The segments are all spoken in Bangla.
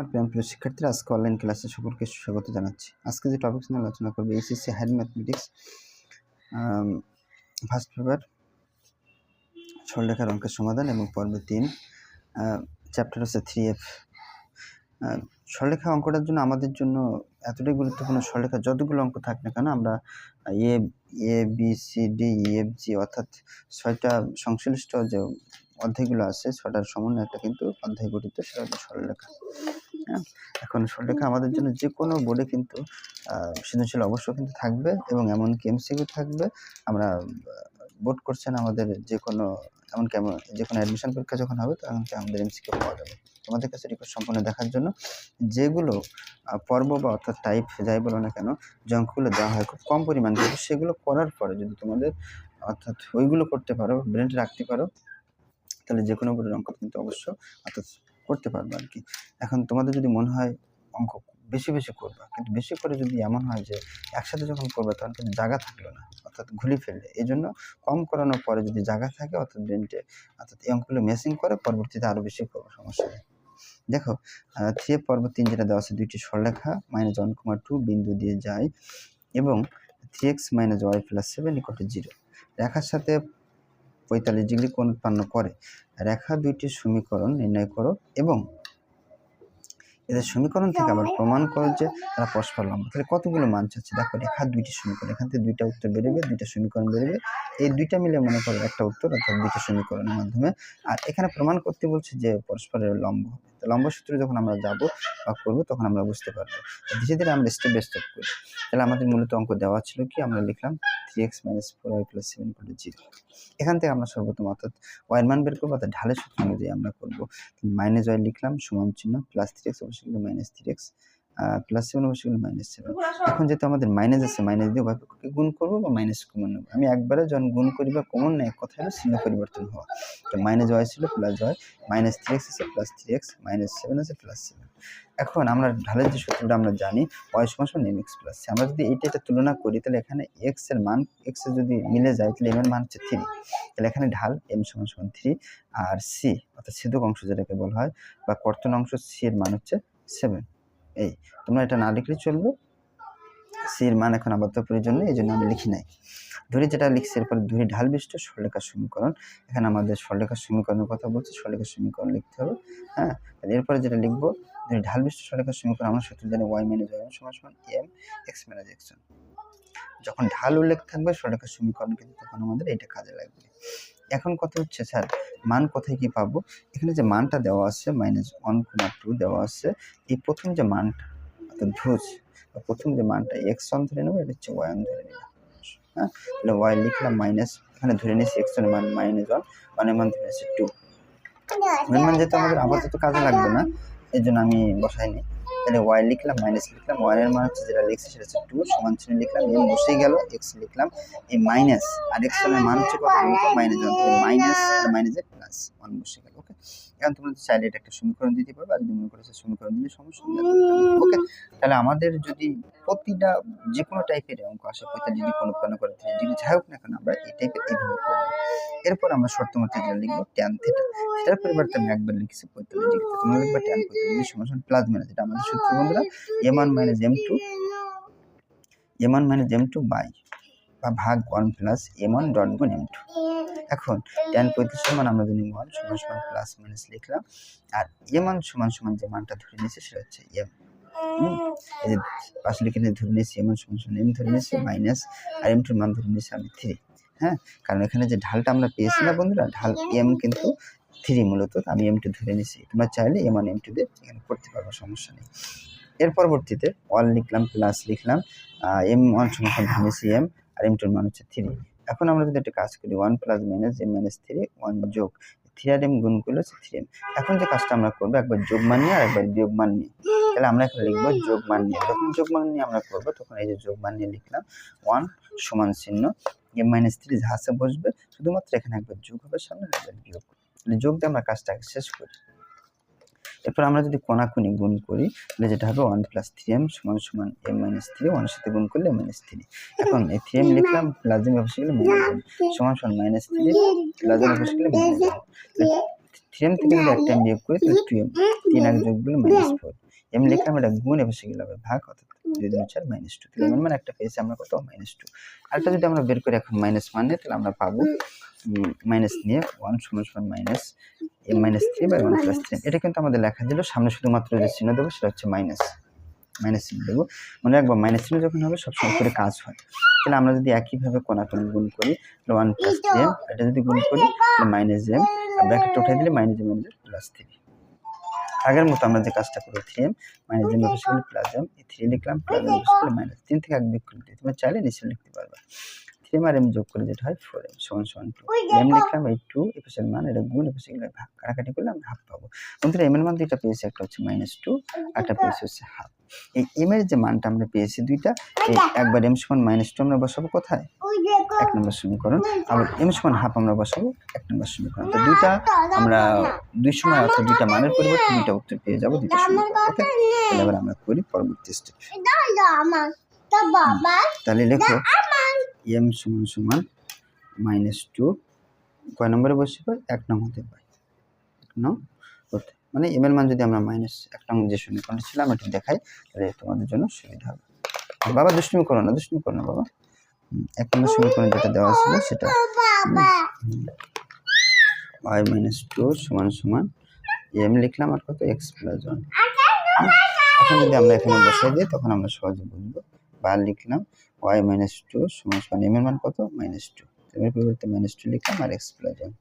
আমার প্রিয় শিক্ষার্থীরা, আজকে অনলাইন ক্লাসে সকলকে স্বাগত জানাচ্ছি। আজকে যে টপিক নিয়ে আলোচনা করবে SSC higher mathematics first paper সরলেখার অঙ্কের সমাধান এবং পর্ব তিন চ্যাপ্টার হচ্ছে থ্রি এফ সরলেখা অঙ্কটার জন্য আমাদের জন্য এতটাই গুরুত্বপূর্ণ সরলেখা যতগুলো অঙ্ক থাক না কেন, আমরা A A B C D F G অর্থাৎ ছয়টা সংশ্লিষ্ট যে অধ্যায়গুলো আছে, ছটার সমন্বয় একটা কিন্তু অধ্যায় গঠিত, সেটা হচ্ছে সরলরেখা। হ্যাঁ এখন সরলরেখা আমাদের জন্য যে কোনো বোর্ডে কিন্তু সৃজনশীল অবশ্য কিন্তু থাকবে এবং এমনকি এমসিকিউ থাকবে। আমরা বোর্ড করছেন আমাদের যে কোনো এমনকি যে কোনো অ্যাডমিশন পরীক্ষা যখন হবে, তখন আমাদের এমসিকিউ পাওয়া যাবে। তোমাদের কাছে রিকোয়েস্ট সম্পূর্ণ দেখার জন্য, যেগুলো পর্ব বা অর্থাৎ টাইপ যাই বলো না কেন জঙ্কগুলো দেওয়া হয়, খুব কম পরিমাণ কিন্তু সেগুলো করার পরে যদি তোমাদের অর্থাৎ ওইগুলো করতে পারো ব্রেনটা রাখতে পারো তাহলে যে কোনো বোর্ডের অঙ্ক কিন্তু অবশ্য অর্থাৎ করতে পারবে আর কি। এখন তোমাদের যদি মনে হয় অঙ্ক বেশি বেশি করবা, কিন্তু বেশি করে যদি এমন হয় যে একসাথে যখন করবে তখন কিন্তু জায়গা থাকল না, অর্থাৎ ঘুলি ফেললে। এই জন্য কম করানোর পরে যদি জায়গা থাকে, অর্থাৎ ব্রেনটে অর্থাৎ এই অঙ্কগুলো মেসিং করে পরবর্তীতে আরও বেশি করব, সমস্যা নেই। দেখো থ্রি পর্ব তিন যেটা দেওয়া আছে, দুইটি সরলেখা মাইনাস ওয়ান কুমার টু বিন্দু দিয়ে যায় এবং three x minus y plus seven equal zero রেখার সাথে পঁয়তাল্লিশ ডিগ্রি কোণ উৎপন্ন করে রেখা দুইটির সমীকরণ নির্ণয় করো এবং এদের সমীকরণ থেকে আবার প্রমাণ করো যে তারা পরস্পর লম্ব। তাহলে কতগুলো মান চাচ্ছে? দেখো রেখা দুইটি সমীকরণ। এখান থেকে দুইটা উত্তর বেরোবে দুইটা সমীকরণ বেরোবে। এই দুইটা মিলে মনে করো একটা উত্তর অর্থাৎ দুইটা সমীকরণের মাধ্যমে। আর এখানে প্রমাণ করতে বলছে যে পরস্পরের লম্ব তো লম্ব সূত্রে যখন আমরা যাব বা করব তখন আমরা বুঝতে পারব। ধীরে ধীরে আমরা স্টেপ বাই স্টেপ করি। তাহলে আমাদের মূলত অঙ্ক দেওয়া ছিল কি? আমরা লিখলাম three x minus four y plus seven equal zero এখান থেকে আমরা সর্বপ্রথম অর্থাৎ ওয়াইয়ের মান বের করব, অর্থাৎ ঢালের সূত্র অনুযায়ী আমরা করব। মাইনাস ওয়াই লিখলাম, সমান চিহ্ন প্লাস থ্রি এক্স অবশ্যই কিন্তু minus three x plus seven অবশ্যই কিন্তু মাইনাস সেভেন এখন যেহেতু আমাদের মাইনাস আছে মাইনাস দিয়ে উভয়পক্ষকে গুণ করব বা মাইনাস কমন নেব। আমি একবারে যখন গুণ করি বা কমন নেই কথা হলো চিহ্ন পরিবর্তন হওয়া। তো মাইনাস ওয়াই ছিল plus y minus three x আছে plus three x minus seven আছে প্লাস সেভেন এখন আমরা ঢালের যে সূত্রটা আমরা জানি ওয়াই সমান সমান এম এক্স প্লাস আমরা যদি এইটা একটা তুলনা করি তাহলে এখানে এক্সের মান এক্সের যদি মিলে যায় তাহলে এম এর মান হচ্ছে থ্রি তাহলে এখানে ঢাল এম সমান সমান থ্রি আর সি অর্থাৎ ছেদক অংশ যেটাকে বলা হয় বা কর্তন অংশ সি এর মান হচ্ছে সেভেন এই, তোমরা এটা না লিখলে চলবে। সি এর মান এখন প্রয়োজন নেই এই জন্য আমি লিখি নাই। ধরি যেটা লিখছি, এরপর ধরি ঢাল বিশিষ্ট সরলেখার সমীকরণ। এখানে আমাদের সরলেখার সমীকরণের কথা বলছি সরলেখার সমীকরণ লিখতে হবে হ্যাঁ? এরপরে যেটা লিখব, ধরি ঢাল বিশিষ্ট সরলেখার সমীকরণ, আমরা সূত্র জানি ওয়াই মাইনাস ওয়াই সমান সমান এম এক্স মাইনাস এক্স যখন ঢাল উল্লেখ থাকবে সরলেখার সমীকরণ কিন্তু তখন আমাদের এটা কাজে লাগবে। এখন কথা হচ্ছে? স্যার মান কোথায় কি পাবো? এখানে যে মানটা দেওয়া আছে মাইনাস ওয়ান কমা টু দেওয়া আছে এই প্রথম যে মানটা অর্থাৎ ভুজ প্রথম যে মানটা এক্স ওয়ান ধরে নেব এটা হচ্ছে ওয়ান ধরে নেব। হ্যাঁ? তাহলে ওয়াই লিখলাম মাইনাস এখানে ধরে নিয়েছি এক্স ওয়ানের মান মাইনাস ওয়ান ওয়ানের মান ধরে নিয়েছি টু ওয়ানের মান যেহেতু আমাদের আপাতত কাজে লাগবে না এই জন্য আমি বসাইনি। তাহলে ওয়াই লিখলাম মাইনাস লিখলাম ওয়ানের মান হচ্ছে যেটা লিখছি সেটা হচ্ছে টু সমান চিহ্ন লিখলাম এম বসেই গেল এক্স লিখলাম, এই মাইনাস আর এক্সের মান হচ্ছে কত? মাইনাস মাইনাস আর মাইনাসে প্লাস ওয়ান বসে গেল ওকে এখন তোমরা চাইলে এটা একটা সমীকরণ দিতে পারবে আর যদি মনে করছ সমীকরণ দিলে সমস্যা ওকে? তাহলে আমাদের যদি প্রতিটা যে কোনো টাইপের অঙ্ক আসে পঁয়তাল্লিশ ডিগ্রি উৎপন্ন করে ডিগ্রি যাই হোক না কেন আমরা এই টাইপের এইভাবে করব। এরপর আমরা শর্ত মতো যেটা লিখব ট্যান থেটা সেটার পরিবর্তে আমি একবার লিখছি পঁয়তাল্লিশ ডিগ্রি তোমরা লিখবা ট্যান পঁয়তাল্লিশ সমান প্লাস মাইনাস যেটা আমাদের সূত্র বন্ধুরা। M one minus m two m one minus m two by বা ভাগ one plus m one dot গুণ এম টু এখন টেন পঁয়ত্রিশ সমান আমরা যদি ওয়ান সমান সমান প্লাস মাইনাস লিখলাম, আর এম ওয়ান সমান সমান যে মানটা ধরে নিয়েছে সেটা হচ্ছে এম এই যে পাশে লিখে ধরে নিয়েছি এম ওয়ান সমান সমান এম ধরে নিয়েছি মাইনাস আর এম টুর মান ধরে নিয়েছি আমি থ্রি হ্যাঁ? কারণ এখানে যে ঢালটা আমরা পেয়েছি না বন্ধুরা, ঢাল এম কিন্তু থ্রি মূলত আমি এম টু ধরে নিয়েছি। তোমরা চাইলে এম ওয়ান এম টু দিয়ে এখানে করতে পারব সমস্যা নেই। এর পরবর্তীতে ওয়ান লিখলাম প্লাস লিখলাম এম ওয়ান সমান সমান ধরে নিয়েছি এম আর এম মান হচ্ছে থ্রি এখন আমরা যদি একটা কাজ করি one plus minus M minus three one যোগ থ্রি আর এম গুণ করলে হচ্ছে থ্রি এম এখন যে কাজটা আমরা করব একবার যোগ মান নিয়ে আর একবার বিয়োগ মান নিয়ে। তাহলে আমরা এখন লিখব যোগ মান নিয়ে। যখন যোগ মান নিয়ে আমরা করব তখন এই যে যোগ মান নিয়ে লিখলাম ওয়ান সমান চিহ্ন এম মাইনাস থ্রি ঝাঁসে বসবে শুধুমাত্র এখানে একবার যোগ হবে সামনে একবার বিয়োগ। যোগ দিয়ে আমরা কাজটা শেষ করি। এরপর আমরা যদি কোনাকুনি গুণ করি তাহলে যেটা হবে ওয়ান প্লাস থ্রি এম সমান সমান এম মাইনাস থ্রি ওয়ানের সাথে গুণ করলে মাইনাস থ্রি এখন এই থ্রি এম লিখলাম লাজিম ব্যবসা বসে গেলে মাইনাস সমান সমান মাইনাস থ্রি লাজিম ব্যবসা বসে গেলে মাইনাস থ্রি এম থেকে যদি একটা এম বিয়োগ করি তাহলে টু এম তিন এক যোগ করলে মাইনাস ফোর এম লিখলাম এটা গুণ এবার সেগুলো হবে ভাগ অর্থাৎ দুই দুই চার মাইনাস টু তাহলে এমন মানে একটা পেয়েছি আমরা কত? মাইনাস টু আরেকটা যদি আমরা বের করি এখন মাইনাস মানে তাহলে আমরা পাবো মাইনাস নিয়ে ওয়ান সমান সমান minus M minus three by one plus three এটা কিন্তু আমাদের লেখা দিল সামনে শুধুমাত্র যে চিহ্ন দেবো সেটা হচ্ছে মাইনাস মাইনাস চিহ্ন দেবো। মনে রাখব মাইনাস চিহ্ন যখন হবে সবসময় করে কাজ হয়। তাহলে আমরা যদি একইভাবে কোনাকুনি গুণ করি ওয়ান প্লাস থ্রি এম এটা যদি গুণ করি তাহলে মাইনাস এম ব্র্যাকেটটা উঠে দিলে minus M minus plus three আগের মতো আমরা যে কাজটা করব থ্রি এম মাইনাস অফিস করলে প্লাস এম এই থ্রি লিখলাম, প্লাস এম করলে মাইনাস তিন থেকে এক বিয়োগ দিই, তোমরা চাইলে নিচে লিখতে পারবে। থ্রি আর এম যোগ করে যেটা হয় ফোর এম সমান সমান টু এম লিখলাম এই টু এফিসের মান এটা গুণ এফিসে গেলে ভাগ কাটাকাটি করলে আমরা হাফ পাবো। বন্ধুরা এম এর মান দুইটা পেয়েছি একটা হচ্ছে মাইনাস টু একটা পেয়েছি হচ্ছে হাফ এই এম এর যে মানটা আমরা পেয়েছি দুইটা এই একবার এম সমান মাইনাস টু আমরা বসাবো কোথায়? এক নম্বর সমীকরণ। আবার এম সমান হাফ আমরা বসাবো এক নম্বর সমীকরণ। তো দুইটা আমরা দুই সময় অর্থাৎ দুইটা মানের পরিবর্তে দুইটা উত্তর পেয়ে যাব দুইটা সমীকরণ ওকে? তাহলে এবার আমরা করি পরবর্তী স্টেপ তাহলে লেখো। এম সমান সমান মাইনাস টু কয় নম্বরে বসবে এক নং হতে পারে। এক নং হতে মানে এম এর মান যদি আমরা মাইনাস এক নং যে সমীকরণটা ছিলাম এটি দেখাই তাহলে তোমাদের জন্য সুবিধা হবে। বাবা দুষ্টুমি করো না দুষ্টুমি করো না বাবা। এক নম্বর সমীকরণ যেটা দেওয়া ছিল সেটা। ওয়াই মাইনাস টু সমান সমান এম লিখলাম আর কত? এক্স প্লাস ওয়ান এখন যদি আমরা এখানে বসাই দিই তখন আমরা সহজে বুঝব। বা লিখলাম। ওয়াই মাইনাস টু সমান এম এর মান কত? মাইনাস টু এর পরিবর্তে মাইনাস টু লিখলাম আর এক্স প্লাস ওয়ান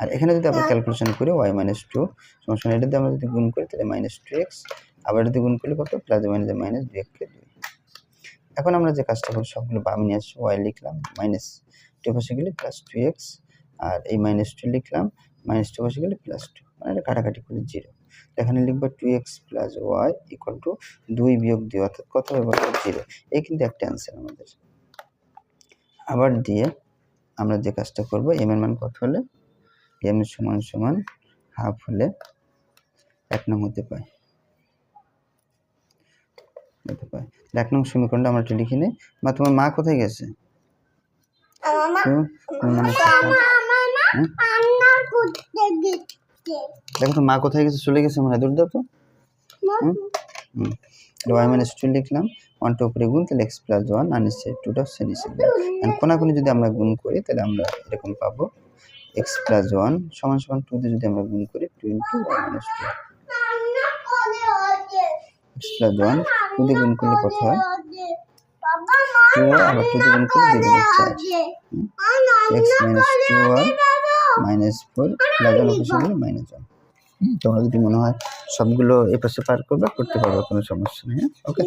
আর এখানে যদি আমরা ক্যালকুলেশন করি ওয়াই মাইনাস টু সমান এটা দিয়ে আমরা যদি গুণ করি, তাহলে মাইনাস টু এক্স আবার যদি গুণ করলে কত? প্লাস মাইনাস মাইনাস দুই একে দুই। এখন আমরা যে কাজটা করি সবগুলো বামে নিয়ে আসছি ওয়াই লিখলাম মাইনাস টু পাশে গেলে প্লাস টু এক্স আর এই মাইনাস টু লিখলাম মাইনাস টু পাশে গেলে প্লাস টু মানে এটা কাটাকাটি করে জিরো এখানে লিখব two X plus Y equal to দুই বিয়োগ দুই অর্থাৎ কত হবে? জিরো এই কিন্তু একটা অ্যান্সার আমাদের। আবার দিয়ে আমরা যে কাজটা করব এম এর মান কত হলে? এম সমান সমান হাফ হলে এক নং হতে পায়। হতে পায়। এক নং সমীকরণটা আমরা একটু লিখে নিই। বা তোমার মা কোথায় গেছে? মানে দেখো তো মা কোথায় গেছে? চলে গেছে মনে দূর দাও তো। হুম? ওয়াই মাইনাস টু লিখলাম। ওয়ান টু উপরে গুণ তাহলে এক্স প্লাস ওয়ান আর নিচে টুটা সে নিচে দেন কোনাকুনি যদি আমরা গুণ করি তাহলে আমরা এরকম পাবো। এক্স প্লাস ওয়ান সমান সমান টু দিয়ে যদি আমরা গুণ করি two into Y minus two X plus one two দিয়ে গুণ করলে কত হয়? টু আবার টু দিয়ে গুণ করলে দুই দুগুণ চার। X minus two Y minus four plus one গেলে মাইনাস ওয়ান তোমরা যদি মনে হয় সবগুলো এ পাশে পার করবে করতে পারব কোনো সমস্যা নেই হ্যাঁ? ওকে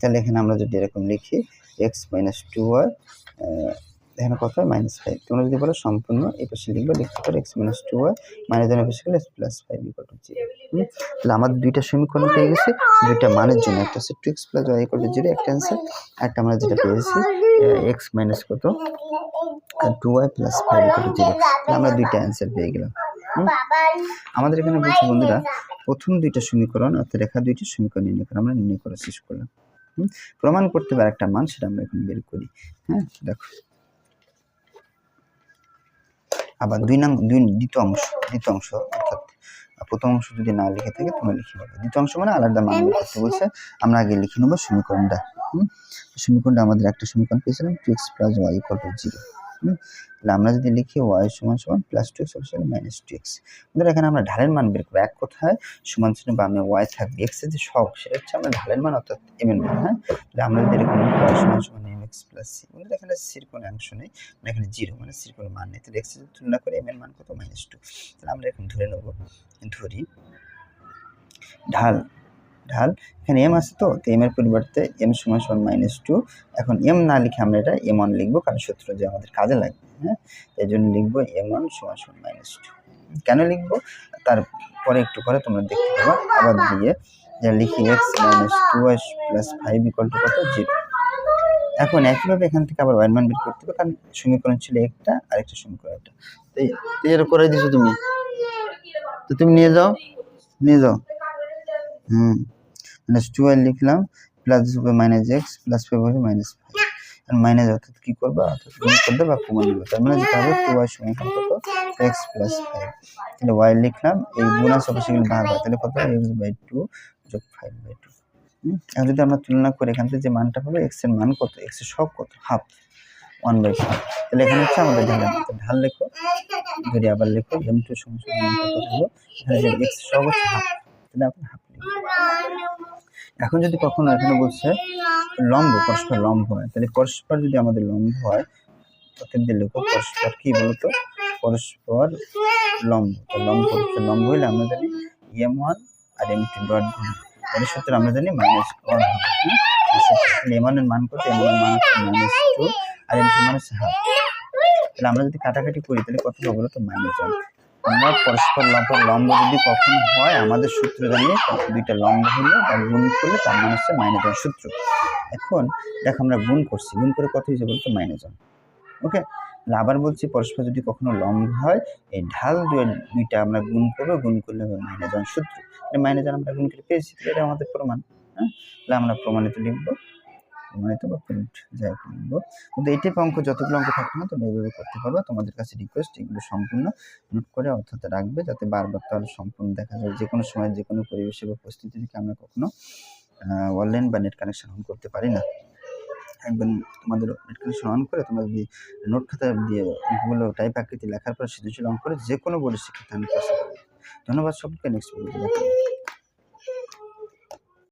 তাহলে এখানে আমরা যদি এরকম লিখি এক্স মাইনাস টু ওয়াই এখানে কত? হয় মাইনাস ফাইভ তোমরা যদি বলো সম্পূর্ণ এই পাশে লিখবে লিখতে পারো X minus two Y minus one পাশে গেলে plus five equal to zero তাহলে আমাদের দুইটা সমীকরণ পেয়ে গেছে দুইটা মানের জন্য একটা হচ্ছে two X plus Y equal to zero একটা অ্যান্সার একটা আমরা যেটা পেয়েছি এক্স মাইনাস কত? Two Y plus five equal zero আমরা দুইটা অ্যান্সার পেয়ে গেলাম। আমাদের এখানে বলছি বন্ধুরা, প্রথম দুইটা সমীকরণ, অর্থাৎ রেখা দুইটা সমীকরণ নির্ণয় করে। আমরা নির্ণয় করা শেষ করলাম? প্রমাণ করতে পারে একটা মান, সেটা আমরা এখন বের করি। হ্যাঁ দেখো। আবার দুই নাম দুই দ্বিতীয় অংশ দ্বিতীয় অংশ, অর্থাৎ প্রথম অংশ যদি না লিখে থাকে, তোমরা লিখে পাবে। দ্বিতীয় অংশ মানে আলাদা মান করতে বলছে আমরা আগে লিখে নেব সমীকরণটা। সমীকরণটা আমাদের একটা সমীকরণ পেয়েছিলাম two X plus Y equal to zero তাহলে আমরা যদি লিখি ওয়াই সমান সমান প্লাস টু এক্স অবশ্যই মাইনাস টু এক্স আমাদের এখানে আমরা ঢালের মান বের করব। এক কথায়? সমান সমান বামে ওয়াই থাকবে। এক্সের যে শখ সেটা হচ্ছে আমরা ঢালের মান অর্থাৎ এম এর মান হ্যাঁ? তাহলে আমরা যদি এরকম ওয়াই সমান সমান এম এক্স প্লাস সি আমাদের এখানে সির কোনো অংশ নেই মানে এখানে জিরো মানে সির কোনো মান নেই। তাহলে এক্সের তুলনা করে এম এর মান কত? মাইনাস টু তাহলে আমরা এখন ধরে নেব। ধরি, ঢাল ঢাল। এখানে এম আছে তো তো এম এর পরিবর্তে এম সমান সমান মাইনাস টু এখন এম না লিখে আমরা এটা এম ওয়ান লিখব, কারণ সূত্র যে আমাদের কাজে লাগবে হ্যাঁ? এই জন্য লিখব এম ওয়ান সমান সমান মাইনাস টু কেন লিখব? তারপরে একটু পরে তোমরা দেখতে পাবো। আবার দিয়ে যা লিখি X minus two Y plus five equal to কত? জিরো এখন একইভাবে এখান থেকে আবার ওয়ান মান বের করতে হবে, কারণ সমীকরণ ছিল একটা আর একটা। সমীকরণ একটা তো এর করে দিছো তুমি। তো তুমি নিয়ে যাও। নিয়ে যাও। হুম। মাইনাস টু ওয়াই লিখলাম প্লাস হবে মাইনাস এক্স প্লাস ফাইভ হবে মাইনাস ফাইভ মাইনাস অর্থাৎ কি করবা? অর্থাৎ গুণ করবে বা কমন নেবে। তার মানে যেটা হবে টু ওয়াই সমান কত? এক্স প্লাস ফাইভ তাহলে ওয়াই লিখলাম, এই গুণ অবশ্যই এখানে ভাগ হয়, তাহলে কত? এক্স বাই টু যোগ ফাইভ বাই টু এখন যদি আমরা তুলনা করি, এখান থেকে যে মানটা পাবো এক্সের মান কত? এক্সের সব কত? হাফ ওয়ান বাই ফাইভ তাহলে এখানে হচ্ছে আমাদের ঢালের মতো ঢাল লেখো। যদি আবার লেখো এম টু সমান সমান মান কত হলো? এখানে যে এক্স সব হচ্ছে হাফ তাহলে আপনি হাফ লিখবেন এখন যদি কখনো এখানে বলছে লম্ব, পরস্পর লম্ব হয়, তাহলে পরস্পর যদি আমাদের লম্ব হয় দিয়ে লেখো পরস্পর কি বলতো? পরস্পর লম্ব লম্ব, পরস্পর লম্ব হইলে আমরা জানি এম ওয়ান আর এম টু ডট গুণ তাহলে সূত্র আমরা জানি মাইনাস ওয়ান হবে এম ওয়ানের মান কত? এম ওয়ানের মান মাইনাস টু আর এম টু হচ্ছে হাফ তাহলে আমরা যদি কাটাকাটি করি, তাহলে কত হবে বলো তো মাইনাস ওয়ান আমরা পরস্পর লম্ব লম্ব যদি কখনো হয়, আমাদের সূত্র জানি দুইটা লম্ব হলে বা গুণ করলে তার মানে হচ্ছে মাইনাস ওয়ান সূত্র। এখন দেখো আমরা গুণ করছি, গুণ করে কত হয়েছে বলতো? মাইনাস ওয়ান ওকে আবার বলছি পরস্পর যদি কখনো লম্ব হয়, এই ঢাল দুই- দুইটা আমরা গুণ করব, গুণ করলে হবে মাইনাস ওয়ান সূত্র। মাইনাস ওয়ান আমরা গুণ করে পেয়েছি এটা আমাদের প্রমাণ। হ্যাঁ? তাহলে আমরা প্রমাণিত লিখব। প্রমাণিত বা প্রিন্ট যাই লিখব কিন্তু এই টাইপ অঙ্ক যতগুলো অঙ্ক থাকে না, তোমরা এইভাবে করতে পারবে। তোমাদের কাছে রিকোয়েস্ট এগুলো সম্পূর্ণ নোট করে অর্থাৎ রাখবে যাতে বারবার তাহলে সম্পূর্ণ দেখা যায়। যে কোনো সময় যে কোনো পরিবেশে বা পরিস্থিতি থেকে আমরা কখনো অনলাইন বা নেট কানেকশন অন করতে পারি না। একবার তোমাদের নেট কানেকশন অন করে তোমরা যদি নোট খাতা দিয়ে অঙ্কগুলো টাইপ আকৃতি লেখার পর সৃজনশীল অঙ্ক করে যে কোনো শিক্ষার্থী আমি ধন্যবাদ সকলকে নেক্সট হবে।